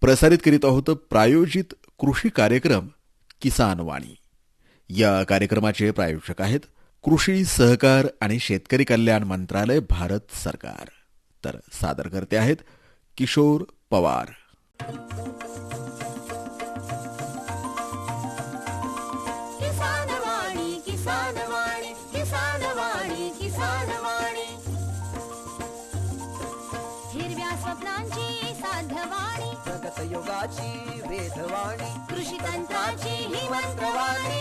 प्रसारित करीत आहोत प्रायोजित कृषी कार्यक्रम किसान वाणी या कार्यक्रमाचे प्रायोजक आहेत कृषी सहकार आणि शेतकरी कल्याण मंत्रालय भारत सरकार. तर सादर करते आहेत किशोर पवार. वेधवाणी कृषी तंत्राची ही मंत्रवाणी.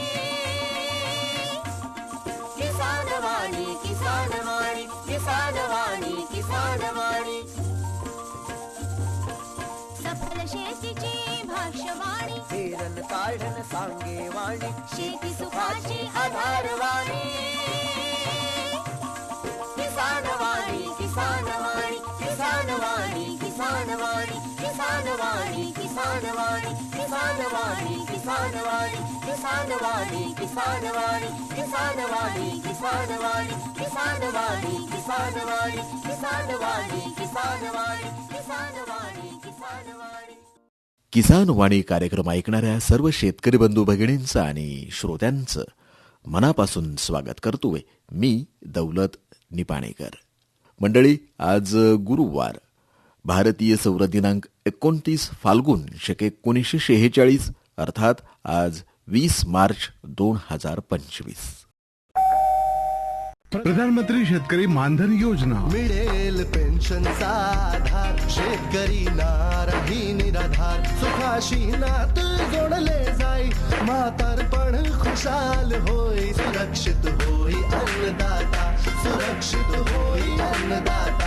किसान वाणी किसान वाणी किसान वाणी किसान वाणी सफल शेतीची भाष्यवाणी. हेरन काढन सांगे वाणी शेती सुखाची आधारवाणी. किसानवाणी किसान वाणी कार्यक्रम ऐकणाऱ्या सर्व शेतकरी बंधू भगिनींचं आणि श्रोत्यांचं मनापासून स्वागत करतोय मी दौलत निपाणेकर मंडळी आज गुरुवार भारतीय सौर दिनांक एकोणतीस फाल्गुन शके एकोणीसशे शेहेचाळीस अर्थात आज वीस मार्च दोन हजार पंचवीस. प्रधानमंत्री शेतकरी मानधन योजना. मिळेल पेन्शनचा आधार शेतकरी नारही निराधार सुखाशी नात जोडले जाई म्हातारपण खुशाल होई सुरक्षित होई अन्नदाता सुरक्षित होई अन्नदाता.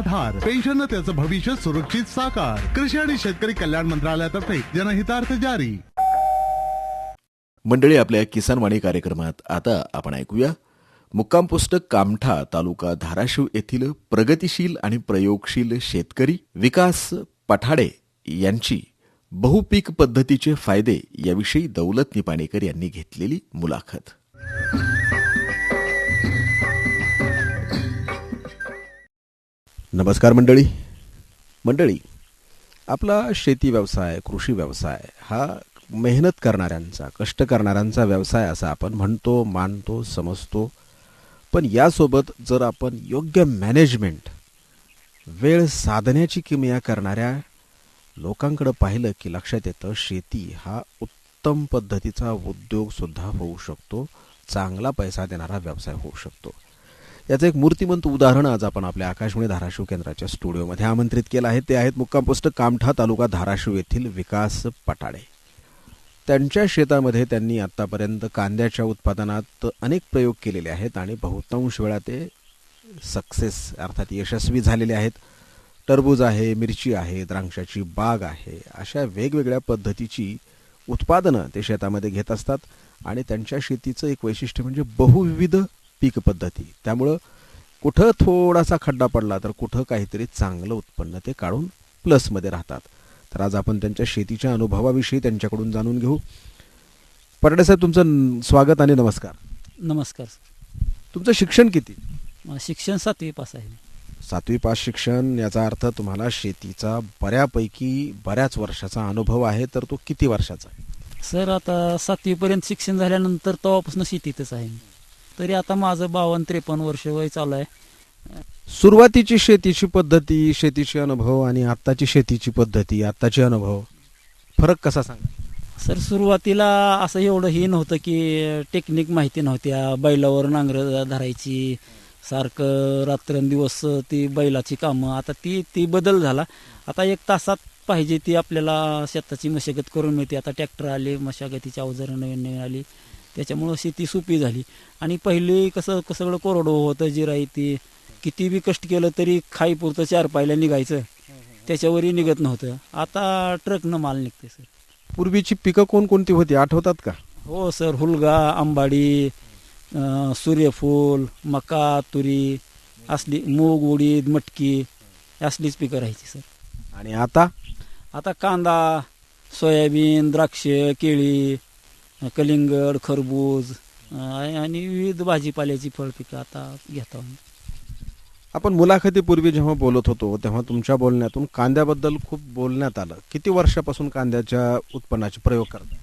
आधार. पेन्शन त्याचं भविष्य सुरक्षित साकार. कृषी आणि शेतकरी कल्याण मंत्रालयातर्फे जनहितार्थ जारी. मंडळी आपल्या किसानवाणी कार्यक्रमात आता आपण ऐकूया मुक्काम पुस्तक कामठा तालुका धाराशिव येथील प्रगतिशील आणि प्रयोगशील शेतकरी विकास पठाडे यांची बहुपीक पद्धतीचे फायदे याविषयी दौलत निपाणेकर यांनी घेतलेली मुलाखत. नमस्कार मंडळी. मंडळी आपला शेती व्यवसाय कृषी व्यवसाय हा मेहनत करणाऱ्यांचा कष्ट करणाऱ्यांचा व्यवसाय असा आपण म्हणतो मानतो समजतो. पण यासोबत जर आपण योग्य मॅनेजमेंट वेळ साधण्याची किमया करणाऱ्या लोकांकडं पाहिलं की लक्षात येतं शेती हा उत्तम पद्धतीचा उद्योगसुद्धा होऊ शकतो. चांगला पैसा देणारा व्यवसाय होऊ शकतो. याचं एक मूर्तिमंत उदाहरण आज आपण आपल्या आकाशवाणी धाराशिव केंद्राच्या स्टुडिओमध्ये आमंत्रित केलं आहे. ते आहेत मुक्काम पोस्ट कामठा तालुका धाराशिव येथील विकास पटाडे त्यांच्या शेतामध्ये त्यांनी आतापर्यंत कांद्याच्या उत्पादनात अनेक प्रयोग केलेले आहेत आणि बहुतांश वेळा ते सक्सेस अर्थात यशस्वी झालेले आहेत. टरबूज आहे मिरची आहे द्राक्षाची बाग आहे अशा वेगवेगळ्या पद्धतीची उत्पादनं ते शेतामध्ये घेत असतात आणि त्यांच्या शेतीचं एक वैशिष्ट्य म्हणजे बहुविविध पीक पद्धती. त्यामुळं कुठं थोडासा खड्डा पडला तर कुठं काहीतरी चांगलं उत्पन्न ते काढून प्लसमध्ये राहतात. तर आज आपण त्यांच्या शेतीच्या अनुभवाविषयी त्यांच्याकडून जाणून घेऊ. परडे साहेब तुमचं स्वागत आणि नमस्कार. नमस्कार तुमचं शिक्षण किती? शिक्षण सातवी पास आहे सातवी पास शिक्षण याचा अर्थ तुम्हाला शेतीचा बऱ्यापैकी बऱ्याच वर्षाचा अनुभव आहे तर तो किती वर्षाचा आहे? सर आता सातवीपर्यंत शिक्षण झाल्यानंतर तेव्हापासून शेतीतच आहे. तरी आता माझं बावन्न त्रेपन्न वर्ष वय चालू आहे. सुरुवातीची शेतीची पद्धती शेतीचे अनुभव आणि आत्ताची शेतीची पद्धती आत्ताचे अनुभव फरक कसा सांगा? सर सुरुवातीला असं एवढं हे नव्हतं की टेक्निक माहिती नव्हत्या बैलावर नांगर धरायची सारखं रात्रंदिवस ती बैलाची कामं आता ती ती बदल झाला. आता एक तासात पाहिजे ती आपल्याला शेताची मशागत करून मिळते. आता ट्रॅक्टर आले मशागतीची अवजारं नवीन नवीन आली. त्याच्यामुळं शेती सोपी झाली. आणि पहिली कसं कसं सगळं कोरडं होतं जिराई ती किती बी कष्ट केलं तरी खाईपुरतं चार पायला निघायचं. त्याच्यावरही निघत नव्हतं. आता ट्रकनं माल निघते सर. पूर्वीची पिकं कोणकोणती होती? आठवतात का? हो सर. हुलगा आंबाडी सूर्यफूल मका तुरी असली मूग उडीद मटकी असलीच पिकं राहायची सर. आणि आता? आता कांदा सोयाबीन द्राक्ष केळी कलिंगड खरबूज आणि विविध भाजीपाल्याची फळपिकं आता घेतो आपण मुलाखतीपूर्वी जेव्हा बोलत होतो तेव्हा तुमच्या बोलण्यातून कांद्याबद्दल खूप बोलण्यात आलं. किती वर्षापासून कांद्याच्या उत्पन्नाचे प्रयोग करता?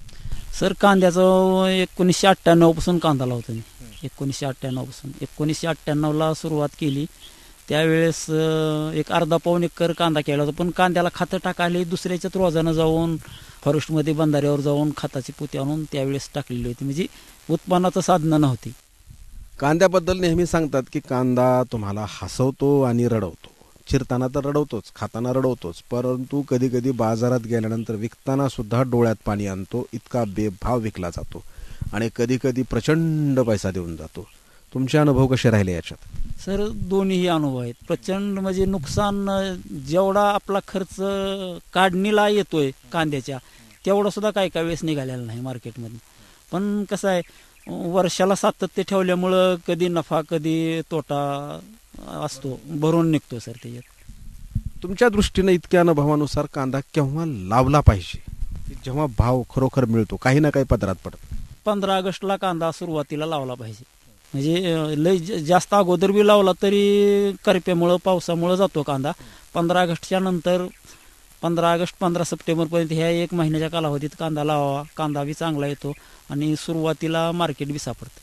सर कांद्याचं एकोणीसशे अठ्ठ्याण्णवपासून कांदा लावतो मी. एकोणीसशे अठ्ठ्याण्णवपासून. एकोणीसशे अठ्ठ्याण्णवला सुरुवात केली. त्यावेळेस एक अर्धा पाऊन एकर कांदा केला होता. पण कांद्याला खतं टाकायला दुसऱ्याच्याच रोजानं जाऊन फॉरेस्टमध्ये बंधाऱ्यावर जाऊन खताची पोती आणून त्यावेळेस टाकलेली होती. म्हणजे उत्पन्नाचं साधनं नव्हती. कांद्याबद्दल नेहमी सांगतात की कांदा तुम्हाला हसवतो आणि रडवतो. चिरताना तर रडवतोच खाताना रडवतोच. परंतु कधी कधी बाजारात गेल्यानंतर विकताना सुद्धा डोळ्यात पाणी आणतो. इतका बेभाव विकला जातो. आणि कधी कधी प्रचंड पैसा देऊन जातो. तुमचे अनुभव कसे राहिले याच्यात? सर दोन्हीही अनुभव आहेत. प्रचंड म्हणजे नुकसान जेवढा आपला खर्च काढणीला येतोय कांद्याच्या तेवढा सुद्धा काही काही वेळेस निघालेला नाही मार्केटमध्ये पण कसं आहे वर्षाला सातत्य ठेवल्यामुळं कधी नफा कधी तोटा असतो. भरून निघतो सर त्याच्यात. तुमच्या दृष्टीने इतक्या अनुभवानुसार कांदा केव्हा लावला पाहिजे? जेव्हा भाव खरोखर मिळतो काही ना काही पदरात पडत. पंधरा ऑगस्टला कांदा सुरुवातीला लावला पाहिजे. म्हणजे लय जास्त अगोदर बी लावला तरी करप्यामुळं पावसामुळं जातो कांदा. पंधरा ऑगस्टच्या नंतर पंधरा ऑगस्ट पंधरा सप्टेंबरपर्यंत ह्या एक महिन्याच्या कालावधीत कांदा लावावा कांदा बी चांगला येतो आणि सुरुवातीला मार्केट बी सापडतं.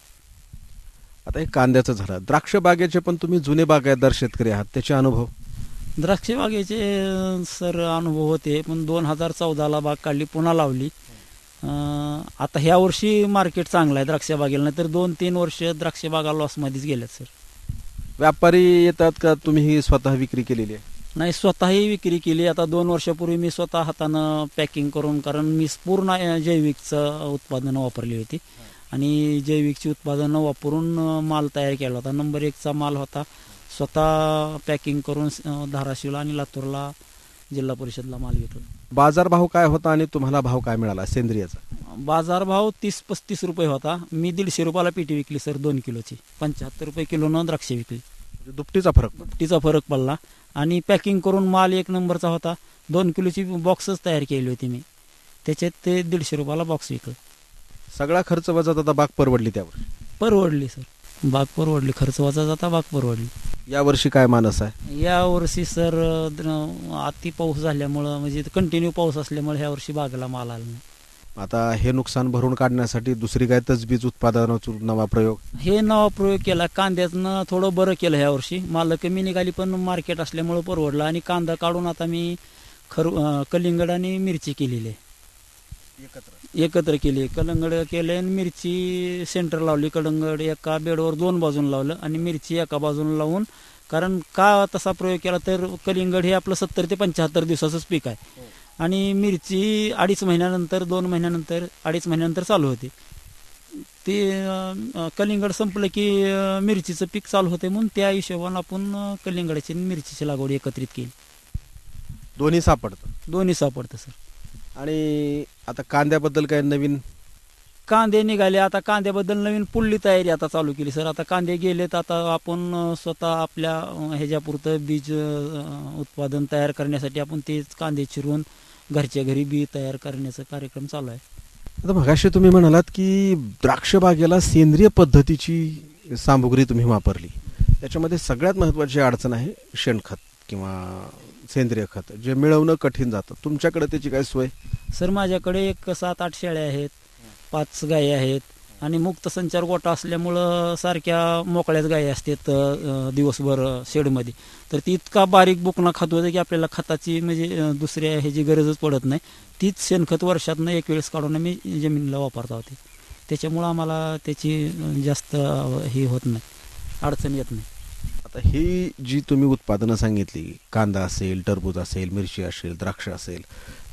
आता हे कांद्याचं झालं. द्राक्ष बागेचे पण तुम्ही जुने बागायतदार शेतकरी आहात. त्याचे अनुभव? द्राक्ष बागेचे सर अनुभव होते. पण दोन हजार चौदाला बाग काढली पुन्हा लावली. आता ह्या वर्षी मार्केट चांगलं आहे द्राक्ष बागेला नाही तर दोन तीन वर्ष द्राक्ष बागा लॉसमध्येच गेल्यात सर व्यापारी येतात का? तुम्ही ही स्वतः विक्री केलेली आहे? नाही स्वतःही विक्री केली. आता दोन वर्षापूर्वी मी स्वतः हातानं पॅकिंग करून कारण मी पूर्ण जैविकचं उत्पादनं वापरली होती. आणि जैविकची उत्पादनं वापरून माल तयार केला होता. नंबर एकचा माल होता स्वतः पॅकिंग करून धाराशिवला आणि लातूरला जिल्हा परिषदला माल विकला बाजार भाव काय होता आणि तुम्हाला भाव काय मिळाला सेंद्रियाचा? बाजारभाव तीस पस्तीस रुपये होता. मी दीडशे रुपयाला पेटी विकली सर दोन किलोची. पंच्याहत्तर रुपये किलोनं द्राक्ष विकली. म्हणजे दुपटीचा फरक. दुपटीचा फरक पडला. आणि पॅकिंग करून माल एक नंबरचा होता. दोन किलोची बॉक्सच तयार केली होती मी. त्याच्यात ते दीडशे रुपयाला बॉक्स विकलं. सगळा खर्च वजा आता बाग परवडली त्यावर. परवडली सर. बाग परवडली. खर्च वाचा जाता बाग परवडली. यावर्षी काय मानस आहे? या वर्षी सर अति पाऊस झाल्यामुळं म्हणजे कंटिन्यू पाऊस असल्यामुळे ह्या वर्षी बागेला माल आला नाही. आता हे नुकसान भरून काढण्यासाठी दुसरी काय तजबीज उत्पादनाचा नवा प्रयोग? हे नवा प्रयोग केला. कांद्यातनं थोडं बरं केलं ह्या वर्षी. माल कमी निघाली पण मार्केट असल्यामुळं परवडलं. आणि कांदा काढून आता मी खर अं, कलिंगड आणि मिरची केलेली आहे. एकत्र. केली. कलंगड केले आणि मिरची सेंटर लावली. कलंगड एका बेडवर दोन बाजून लावलं आणि मिरची एका बाजून लावून कारण का तसा प्रयोग केला तर कलिंगड हे आपलं सत्तर ते पंच्याहत्तर दिवसाचंच पीक आहे. आणि मिरची अडीच महिन्यानंतर दोन महिन्यानंतर अडीच महिन्यानंतर चालू होते. ते कलिंगड संपलं की मिरचीचं पीक चालू होते म्हणून त्या हिशोबानं आपण कलिंगडाची मिरचीची लागवड एकत्रित केली. दोन्ही सापडतं. दोन्ही सापडतं सर. आणि आता कांद्याबद्दल काय नवीन? कांदे निघाले. आता कांद्याबद्दल नवीन पुढली तयारी आता चालू केली सर. आता कांदे गेलेत. आता आपण स्वतः आपल्या ह्याच्यापुरतं बीज उत्पादन तयार करण्यासाठी आपण तेच कांदे चिरून घरच्या घरी बी तयार करण्याचा कार्यक्रम चालू आहे. आता मगाशी तुम्ही म्हणालात की द्राक्ष बागेला सेंद्रिय पद्धतीची सामुग्री तुम्ही वापरली. त्याच्यामध्ये सगळ्यात महत्वाची अडचण आहे शेणखत किंवा सेंद्रिय खत जे मिळवणं कठीण जातं. तुमच्याकडे त्याची काय सोय? सर माझ्याकडे एक सात आठ शेळ्या आहेत पाच गायी आहेत आणि मुक्त संचार गोटा असल्यामुळं सारख्या मोकळ्याच गायी असतात दिवसभर शेडमध्ये. तर ती इतका बारीक बुकणा खात होतं की आपल्याला खताची म्हणजे दुसरी दुसऱ्या ह्याची गरजच पडत नाही. तीच शेणखत वर्षातनं एक वेळेस काढून आम्ही जमिनीला वापरता होते त्याच्यामुळं आम्हाला त्याची जास्त हे होत नाही अडचण येत नाही. आता ही जी तुम्ही उत्पादनं सांगितली कांदा असेल टरबूज असेल मिरची असेल द्राक्ष असेल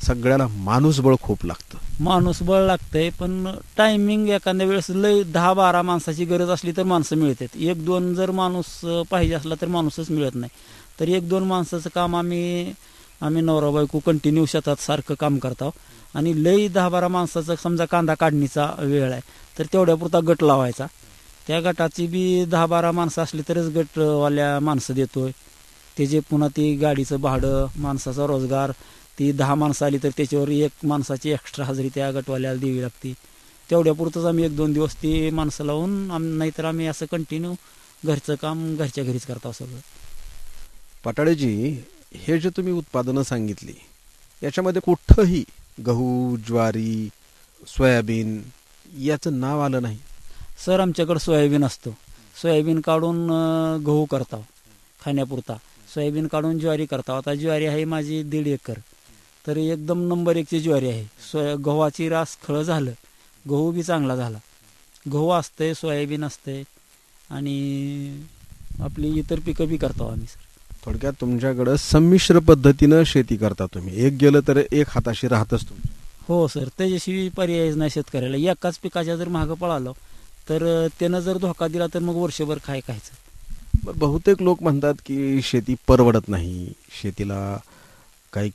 सगळ्याला माणूसबळ खूप लागतं. माणूस बळ लागतंय पण टायमिंग एखाद्या वेळेस लय दहा बारा माणसाची गरज असली तर माणसं मिळतात. एक दोन जर माणूस पाहिजे असला तर माणूसच मिळत नाही. तर एक दोन माणसाचं काम आम्ही आम्ही नवरा बायको कंटिन्यू शेतात सारखं काम करतो आणि लई दहा बारा माणसाचं समजा कांदा काढणीचा वेळ आहे तर तेवढ्यापुरता गट लावायचा. त्या गटाची बी दहा बारा माणसं असली तरच गटवाल्या माणसं देतोय. त्याचे पुन्हा ती गाडीचं भाडं माणसाचा रोजगार ती दहा माणसं आली तर त्याच्यावर एक माणसाची एक्स्ट्रा हजेरी त्या गटवाल्याला द्यावी लागते. तेवढ्यापुरतंच आम्ही एक दोन दिवस ती माणसं लावून आम नाहीतर आम्ही असं कंटिन्यू घरचं काम घरच्या घरीच करतो सगळं. पटाळेजी हे जे तुम्ही उत्पादनं सांगितली याच्यामध्ये कुठंही गहू ज्वारी सोयाबीन याचं नाव आलं नाही. सर आमच्याकडं सोयाबीन असतो. सोयाबीन काढून गहू करतो खाण्यापुरता. सोयाबीन काढून ज्वारी करतो. आता ज्वारी आहे माझी दीड एकर. तर एकदम नंबर एकची ज्वारी आहे. सोया गव्हाची रास खळं झालं. गहू बी चांगला झाला. गहू असते सोयाबीन असते आणि आपली इतर पिकं बी करतो आम्ही सर. थोडक्यात तुमच्याकडं संमिश्र पद्धतीनं शेती करता तुम्ही. एक गेलं तर एक हाताशी राहतच तुम्ही हो सर. त्याच्याशिवाय पर्यायच नाही शेतकऱ्याला. एकाच पिकाच्या जर मागं पळालो तर त्यानं जर धोका दिला तर मग वर्षभर काय खायचं? बरं, बहुतेक लोक म्हणतात की शेती परवडत नाही. शेतीला काही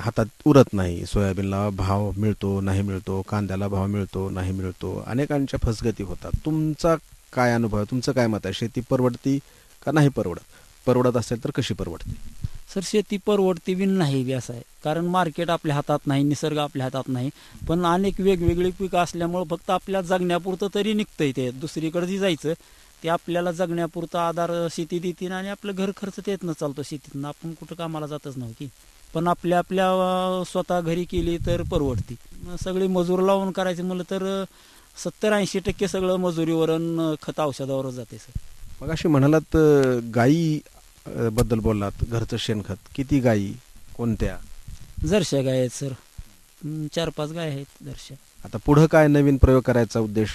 हातात उरत नाही. सोयाबीनला भाव मिळतो नाही मिळतो. कांद्याला भाव मिळतो नाही मिळतो. अनेकांच्या फसगती होतात. तुमचा काय अनुभव आहे? तुमचं काय मत आहे? शेती परवडती का नाही परवडत? परवडत असेल तर कशी परवडते? सर शेती परवडती बी नाही बी असं आहे. कारण मार्केट आपल्या हातात नाही निसर्ग आपल्या हातात नाही. पण अनेक वेगवेगळी पिकं असल्यामुळं फक्त आपल्या जगण्यापुरतं तरी निघतंय ते. दुसरीकडे जे जायचं ते आपल्याला जगण्यापुरतं आधार शेती देतील आणि आपलं घर खर्च त्यातनं चालतो शेतीतनं. आपण कुठं कामाला जातच नव्हती हो पण आपल्या आपल्या स्वतः घरी केली तर परवडती. मग सगळी मजूर लावून करायचं म्हणलं तर सत्तर ऐंशी टक्के सगळं मजुरीवरून खत औषधावरच जाते सर. मग अशी म्हणालात गाई बद्दल बोललात घरचं शेणखत. किती गायी? कोणत्या? जरशा गाय आहेत सर चार पाच गाय आहेत जरशा आता पुढं काय नवीन प्रयोग करायचा उद्देश?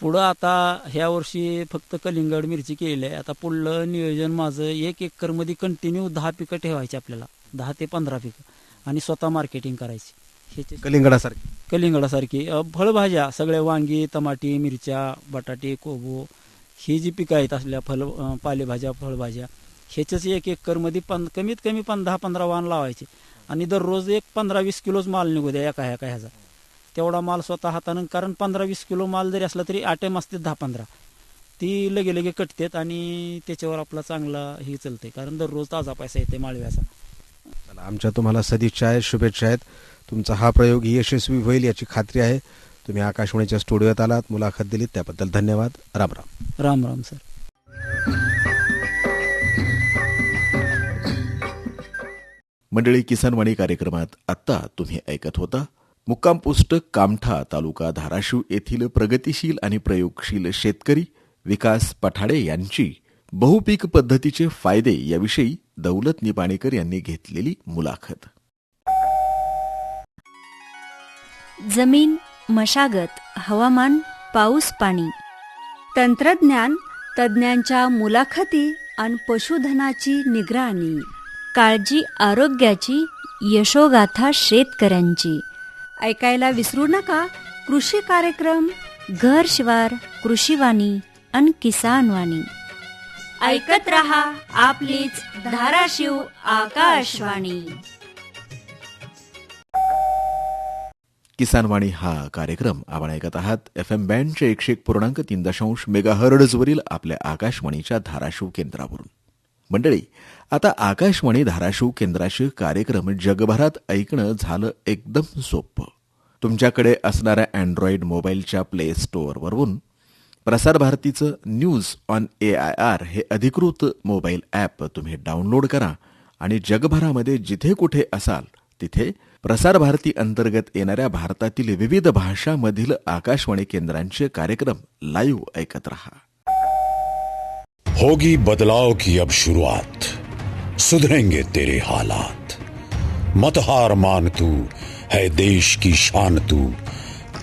पुढं आता ह्या वर्षी फक्त कलिंगड मिरची केलेली आहे. आता पुढलं नियोजन माझं एक एकरमध्ये कंटिन्यू दहा पिकं ठेवायची आपल्याला. दहा ते पंधरा पिकं. आणि स्वतः मार्केटिंग करायची. ह्याचे कलिंगडासारखी. कलिंगडासारखी. अ, फळभाज्या सगळ्या वांगी टमाटी मिरच्या बटाटे कोबो ही जी पिकं आहेत असल्या अ, पालेभाज्या फळभाज्या ह्याच्याच एक एकरमध्ये पं कमीत कमी पण दहा पंधरा वाहन लावायचे. आणि दररोज एक पंधरा वीस किलोच माल निघू द्या एका एका ह्याचा. तेवढा माल स्वतः हातानं कारण पंधरा वीस किलो माल जरी असला तरी आटेम असते दहा पंधरा. ती लगे लगे कटतेत आणि त्याच्यावर आपला चांगला हे चालते कारण दररोज ताजा पैसा येते माळव्याचा चला आमच्या तुम्हाला सदिच्छा आहेत शुभेच्छा आहेत. तुमचा हा प्रयोग यशस्वी होईल याची खात्री आहे. तुम्ही आकाशवाणीच्या स्टुडिओत आलात मुलाखत दिलीत त्याबद्दल धन्यवाद. राम राम. राम राम सर. मंडळी किसानवाणी कार्यक्रमात आत्ता तुम्ही ऐकत होता. मुक्काम पोस्ट कामठा तालुका धाराशिव येथील प्रगतिशील आणि प्रयोगशील शेतकरी विकास पठाडे यांची बहुपीक पद्धतीचे फायदे याविषयी दौलत निपाणेकर यांनी घेतलेली मुलाखत. जमीन मशागत हवामान पाऊस पाणी. तंत्रज्ञान तज्ज्ञांच्या मुलाखती आणि पशुधनाची निगराणी. काळजी आरोग्याची यशोगाथा शेतकऱ्यांची. ऐकायला विसरू नका. कृषी कार्यक्रम घर शिवार कृषीवाणी आणि किसानवाणी. ऐकत रहा आपलीच धाराशिव आकाशवाणी. किसानवाणी हा कार्यक्रम आपण ऐकत आहात. एफ एम बँडच्या एकशे एक पूर्णांक तीन दशांश मेगा आपल्या आकाशवाणीच्या धाराशिव केंद्रावरून. मंडळी आता आकाशवाणी धाराशिव केंद्राचे कार्यक्रम जगभरात ऐकणं झालं एकदम सोपं. तुमच्याकडे असणाऱ्या अँड्रॉइड मोबाईलच्या प्ले स्टोअरवरून प्रसारभारतीचं news on A I R हे अधिकृत मोबाईल ॲप तुम्ही डाउनलोड करा आणि जगभरामध्ये जिथे कुठे असाल तिथे प्रसारभारती अंतर्गत येणाऱ्या भारतातील विविध भाषामधील आकाशवाणी केंद्रांचे कार्यक्रम लाईव्ह ऐकत रहा. होगी बदलाव की अब शुरुआत। सुधरेंगे तेरे हालात। मत हार मान तू, है देश की शान तू।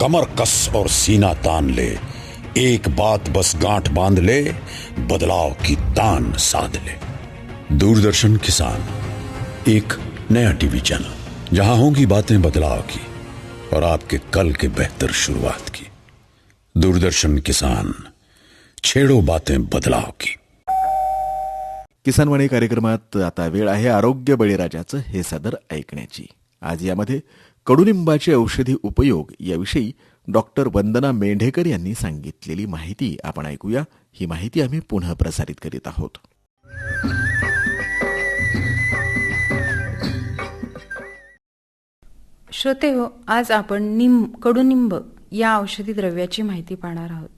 कमर कस और सीना तान ले। एक बात बस गांठ बाँध ले, बदलाव की तान साध ले। दूरदर्शन किसान, एक नया टीवी चैनल, जहाँ होंगी बातें बदलाव की और आपके कल के बेहतर शुरुआत की। दूरदर्शन किसान, छेड़ो बातें बदलाव की। किसानवाणी कार्यक्रमात आता वेळ आहे आरोग्य बळीराजाचं हे सदर ऐकण्याची. आज यामध्ये कडुनिंबाचे औषधी उपयोग याविषयी डॉक्टर वंदना मेंढेकर यांनी सांगितलेली माहिती आपण ऐकूया. ही माहिती आम्ही पुन्हा प्रसारित करीत आहोत. श्रोते हो आज आपण निंब कडुनिंब या औषधी द्रव्याची माहिती पाहणार आहोत.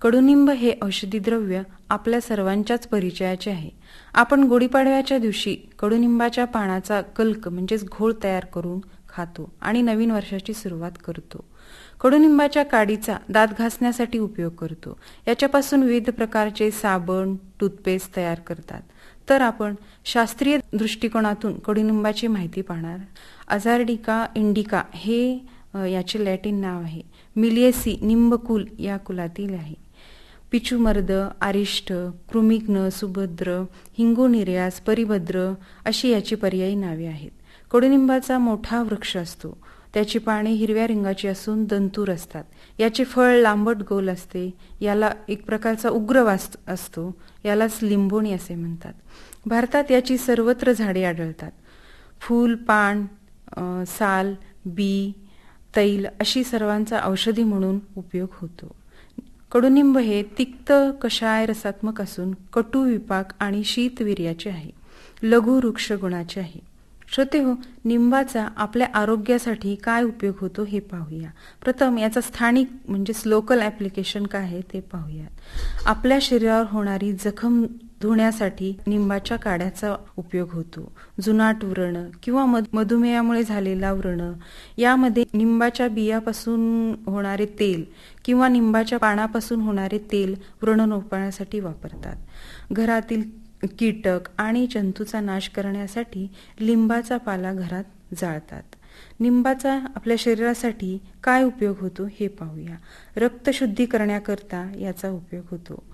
कडुनिंब हे औषधी द्रव्य आपल्या सर्वांच्याच परिचयाचे आहे. आपण गुढीपाडव्याच्या दिवशी कडुनिंबाच्या पानाचा कल्क म्हणजेच घोळ तयार करून खातो आणि नवीन वर्षाची सुरुवात करतो. कडुनिंबाच्या काडीचा दात घासण्यासाठी उपयोग करतो. याच्यापासून विविध प्रकारचे साबण टूथपेस्ट तयार करतात. तर आपण शास्त्रीय दृष्टिकोनातून कडुनिंबाची माहिती पाहणार. अझार्डिका इंडिका हे याचे लॅटिन नाव आहे. मिलिएसी निंबकुल या कुलातील आहे. पिचुमर्द आरिष्ट कृमिग्न सुभद्र हिंगोनिर्यास परिभद्र अशी याची पर्यायी नावे आहेत. कडुनिंबाचा मोठा वृक्ष असतो. त्याची पाने हिरव्या रंगाची असून दंतूर असतात. याचे फळ लांबट गोल असते. याला एक प्रकारचा उग्र वास असतो. यालाच लिंबोणी असे म्हणतात. भारतात याची सर्वत्र झाडे आढळतात. फूल पान साल बी तैल अशी सर्वांचा औषधी म्हणून उपयोग होतो. कडुनिंब हे तिक्त कषाय रसात्मक असून कटू विपाक आणि शीतवीर्याचे आहे. लघु वृक्ष गुणाचे आहे. श्रोते हो निंबाचा आपल्या आरोग्यासाठी काय उपयोग होतो हे पाहूया. प्रथम याचा स्थानिक म्हणजेच लोकल ॲप्लिकेशन काय आहे ते पाहूयात. आपल्या शरीरावर होणारी जखम धुण्यासाठी निंबाच्या काड्याचा उपयोग होतो. जुनाट व्रण किंवा मध- मधुमेहामुळे झालेला व्रण. यामध्ये निंबाच्या बियापासून होणारे तेल किंवा निंबाच्या पानापासून होणारे तेल व्रण नोपाळण्यासाठी वापरतात. घरातील कीटक आणि जंतूचा नाश करण्यासाठी लिंबाचा पाला घरात जाळतात. निंबाचा आपल्या शरीरासाठी काय उपयोग होतो हे पाहूया. रक्तशुद्धी करण्याकरता याचा उपयोग होतो.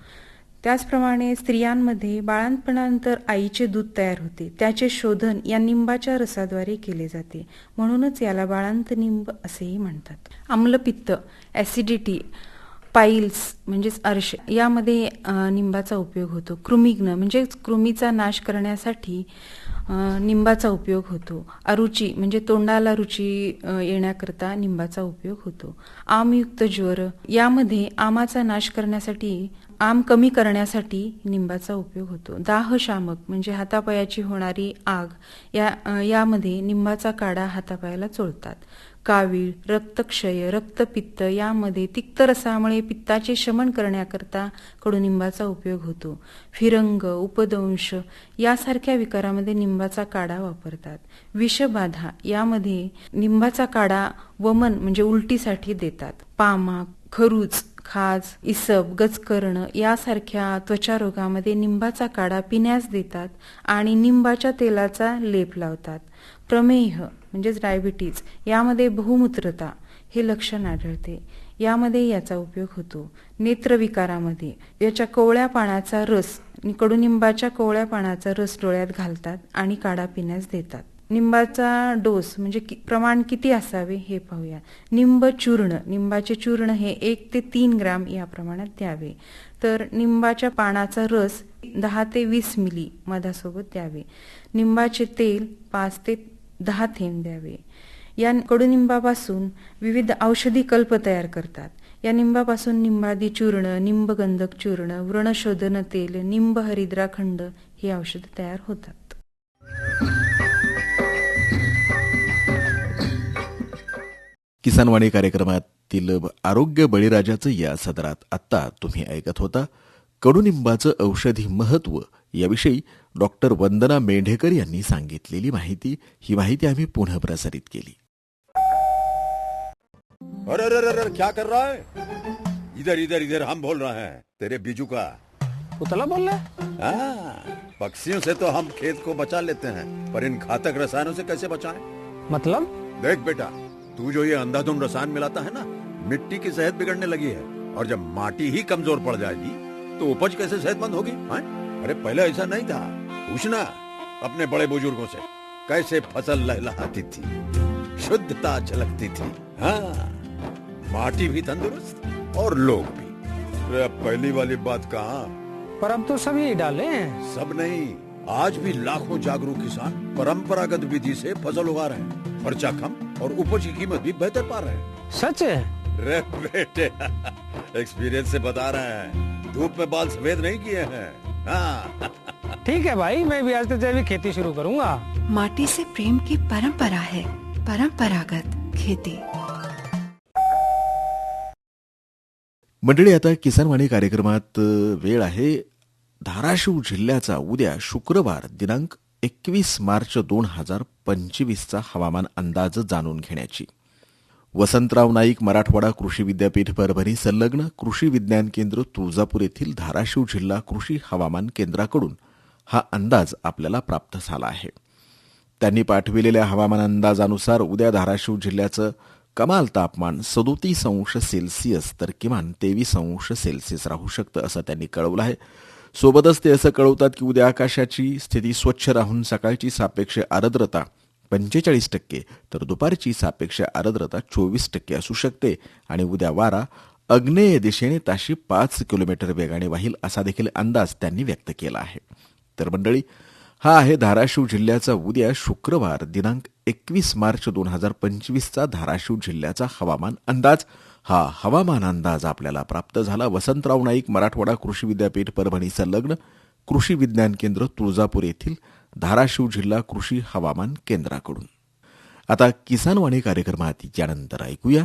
त्याचप्रमाणे स्त्रियांमध्ये बाळांतपणानंतर आईचे दूध तयार होते. त्याचे शोधन या निंबाच्या रसाद्वारे केले जाते. म्हणूनच याला बाळांत निंब असेही म्हणतात. आम्लपित्त ॲसिडिटी पाईल्स म्हणजेच अर्श यामध्ये निंबाचा उपयोग होतो. कृमिग्न म्हणजेच कृमीचा नाश करण्यासाठी निंबाचा उपयोग होतो. अरुची म्हणजे तोंडाला रुची येण्याकरता निंबाचा उपयोग होतो. आमयुक्त ज्वर यामध्ये आमाचा नाश करण्यासाठी आम कमी करण्यासाठी निंबाचा उपयोग होतो. दाहशामक म्हणजे हातापायाची होणारी आग या यामध्ये निंबाचा काढा हातापायाला चोळतात. कावीळ रक्तक्षय रक्तपित्त यामध्ये तिक्त रसामुळे पित्ताचे शमन करण्याकरता कडुनिंबाचा उपयोग होतो. फिरंग उपदंश यासारख्या विकारामध्ये निंबाचा काढा वापरतात. विषबाधा यामध्ये निंबाचा काढा वमन म्हणजे उलटीसाठी देतात. पामा खरूच खाज इसब गचकर्ण यासारख्या त्वचा रोगामध्ये निंबाचा काढा पिण्यास देतात आणि निंबाच्या तेलाचा लेप लावतात. प्रमेह म्हणजेच डायबिटीज यामध्ये बहुमूत्रता हे लक्षण आढळते. यामध्ये याचा उपयोग होतो. नेत्रविकारामध्ये याच्या कोवळ्या पानाचा रस कडुनिंबाच्या कोवळ्या पानाचा रस डोळ्यात घालतात आणि काढा पिण्यास देतात. निंबाचा डोस म्हणजे कि- प्रमाण किती असावे हे पाहूया. निंब चूर्ण निंबाचे चूर्ण हे एक ते तीन ग्राम या प्रमाणात द्यावे. तर निंबाच्या पानाचा रस दहा ते वीस मिली मधासोबत द्यावे. निंबाचे तेल पाच ते दहा थेंब द्यावे. या कडुनिंबापासून विविध औषधी कल्प तयार करतात. या निंबापासून निंबादी चूर्ण निंबगंधक चूर्ण व्रणशोधन तेल निंब हरिद्राखंड ही औषधं तयार होतात. किसानवाणी कार्यक्रमातील आरोग्य बळीराजाचं या सदरात आत्ता तुम्ही ऐकत होता. कडुनिंबाचं औषधी महत्त्व याविषयी डॉक्टर वंदना मेंढेकर यांनी सांगितलेली माहिती. ही माहिती आम्ही पुन्हा प्रसारित केली. अरे अरे अरे क्या कर रहा है? इधर इधर इधर हम बोल रहे हैं। तेरे बीजू का। पुतला बोल रहा है? हाँ, पक्षियों से तो हम खेत को बचा लेते हैं पर इन घातक रसायनों से कैसे बचाएं? मतलब? देख बेटा तू जो ये अंधाधुंध रसायन मिलाता है ना मिट्टी की सेहत बिगड़ने लगी है और जब माटी ही कमज़ोर पड़ जाएगी तो उपज कैसे सेहतमंद होगी हाँ? अरे पहले ऐसा नहीं था। पूछना अपने बड़े बुज़ुर्गों से कैसे फ़सल लहलहाती थी शुद्धता झलकती थी हाँ? माटी भी तंदुरुस्त और लोग भी। अरे पहली वाली बात कहा? पर अब तो सभी डाले हैं। सब नहीं आज भी लाखों जागरूक किसान परंपरागत विधि से फ़सल उगा रहे हैं खर्चा कम? और उपज की कीमत भी बेहतर पा रहे हैं। सच है? रे बेटे एक्सपीरियंस से बता रहे हैं। धूप में बाल सफेद नहीं किए हैं। हाँ। ठीक है भाई मैं भी आज से जैविक खेती शुरू करूंगा। माटी से प्रेम की परंपरा है परंपरागत खेती। मंडळी आता किसानवाणी कार्यक्रमात वेळ आहे धाराशिव जिल्ह्याचा. उद्या शुक्रवार दिनांक एकवीस मार्च दोन हजार पंचवीसचा हवामान अंदाज जाणून घेण्याची. वसंतराव नाईक मराठवाडा कृषी विद्यापीठ परभणी संलग्न कृषी विज्ञान केंद्र तुळजापूर येथील धाराशिव जिल्हा कृषी हवामान केंद्राकडून हा अंदाज आपल्याला प्राप्त झाला आहे. त्यांनी पाठविलेल्या हवामान अंदाजानुसार उद्या धाराशिव जिल्ह्याचं कमाल तापमान सदोतीस अंश सेल्सिअस तर किमान तेवीस अंश सेल्सिअस राहू शकतं असं त्यांनी कळवलं आहे. सोबतच ते असं कळवतात की उद्या आकाशाची स्थिती स्वच्छ राहून सकाळची सापेक्ष आर्द्रता पंचेचाळीस टक्के तर दुपारची सापेक्ष आर्द्रता चोवीस टक्के असू शकते. आणि उद्या वारा अग्नेय दिशेने ताशी पाच किलोमीटर वेगाने वाहील असा देखील अंदाज त्यांनी व्यक्त केला आहे. तर मंडळी हा आहे धाराशिव जिल्ह्याचा उद्या शुक्रवार दिनांक एकवीस मार्च दोन हजार पंचवीसचा धाराशिव जिल्ह्याचा हवामान अंदाज. हा हवामान अंदाज आपल्याला प्राप्त झाला. वसंतराव नाईक मराठवाडा कृषी विद्यापीठ परभणी संलग्न कृषी विज्ञान केंद्र तुळजापूर येथील धाराशिव जिल्हा कृषी हवामान केंद्राकडून. आता किसानवाणी कार्यक्रमात यानंतर ऐकूया.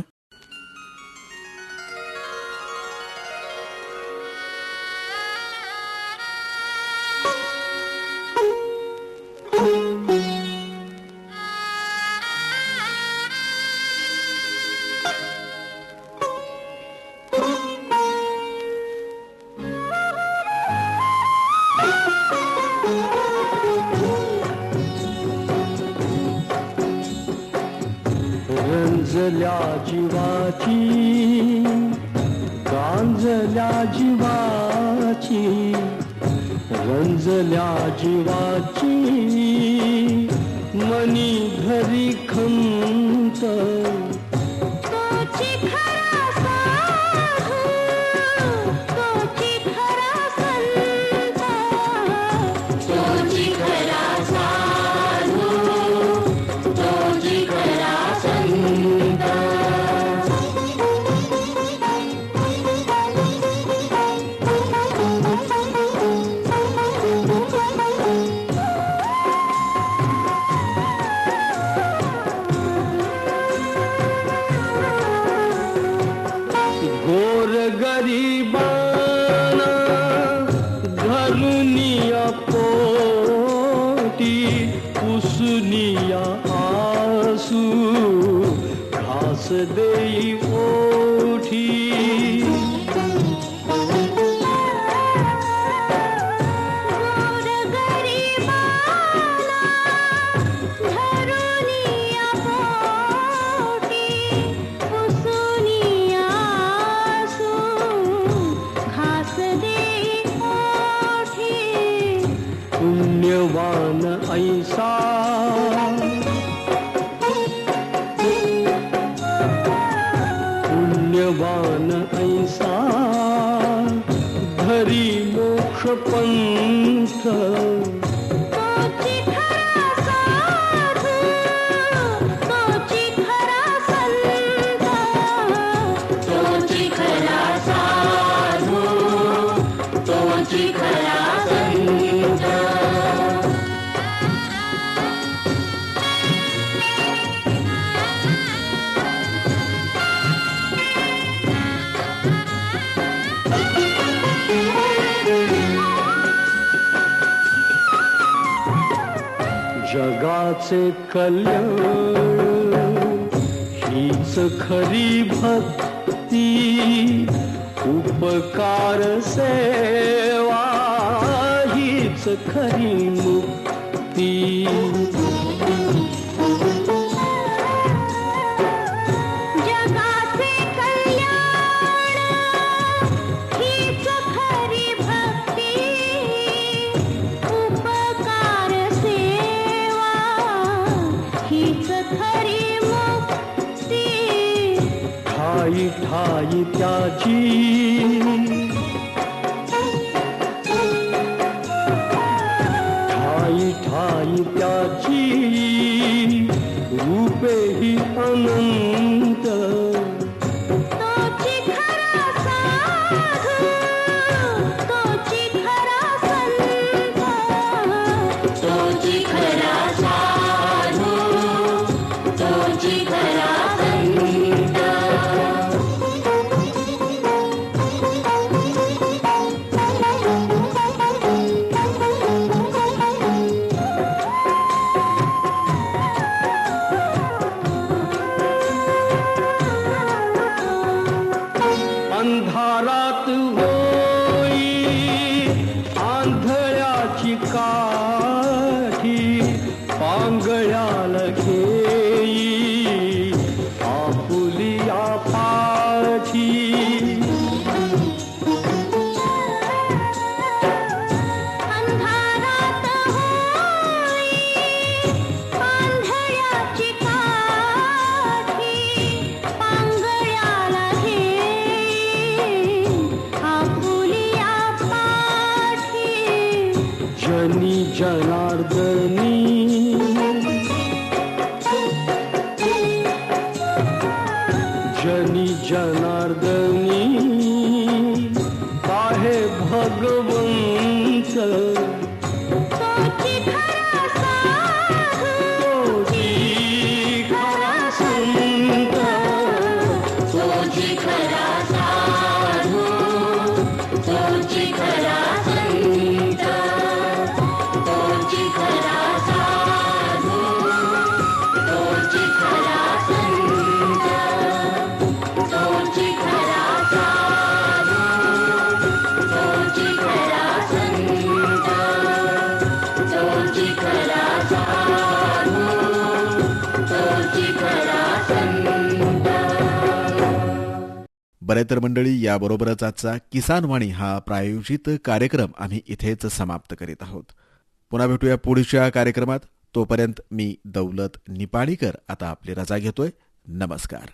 那 जगाचे कल्याण हीच खरी भक्ती उपकार सेवा हीच खरी मुक्ती. त्याची. 这里呢。बरे तर मंडळी याबरोबरच आजचा किसान वाणी हा प्रायोजित कार्यक्रम आम्ही इथेच समाप्त करीत आहोत. पुन्हा भेटूया पुढच्या कार्यक्रमात. तोपर्यंत मी दौलत निपाणीकर आता आपली रजा घेतोय. नमस्कार.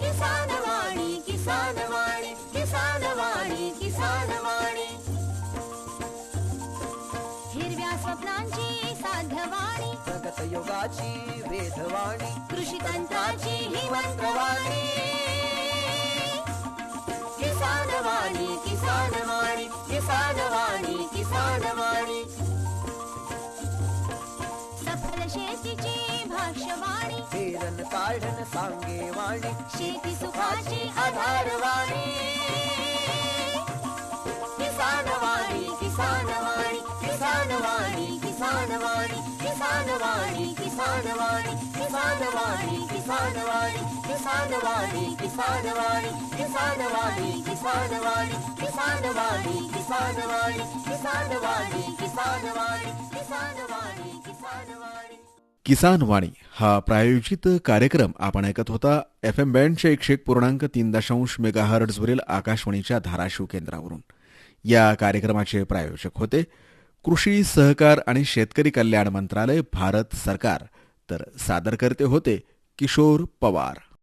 किसान वाणी किसान वाणी किसान वाणी किसान वाणी. हिरव्या स्वप्नांची साध्यवाणी प्रगत योगाची वेधवाणी कृषी तंत्राची ही मंत्रवाणी किसान वाणी किसान वाणी किसान वाणी किसान वाणी. सफल शेतीची भाष्यवाणी. पेरन काढन सांगे वाणी. शेती सुखाची आधारवाणी किसान वाणी किसान वाणी किसान वाणी किसान वाणी किसान वाणी किसान वाणी. किसान वाणी हा प्रायोजित कार्यक्रम आपण ऐकत होता एफ एम बँडच्या एकशे एक पूर्णांक तीन दशांश मेगाहर्ड्सवरील आकाशवाणीच्या धाराशिव केंद्रावरून या कार्यक्रमाचे प्रायोजक होते कृषी सहकार आणि शेतकरी कल्याण मंत्रालय भारत सरकार तर सादर करते होते किशोर पवार.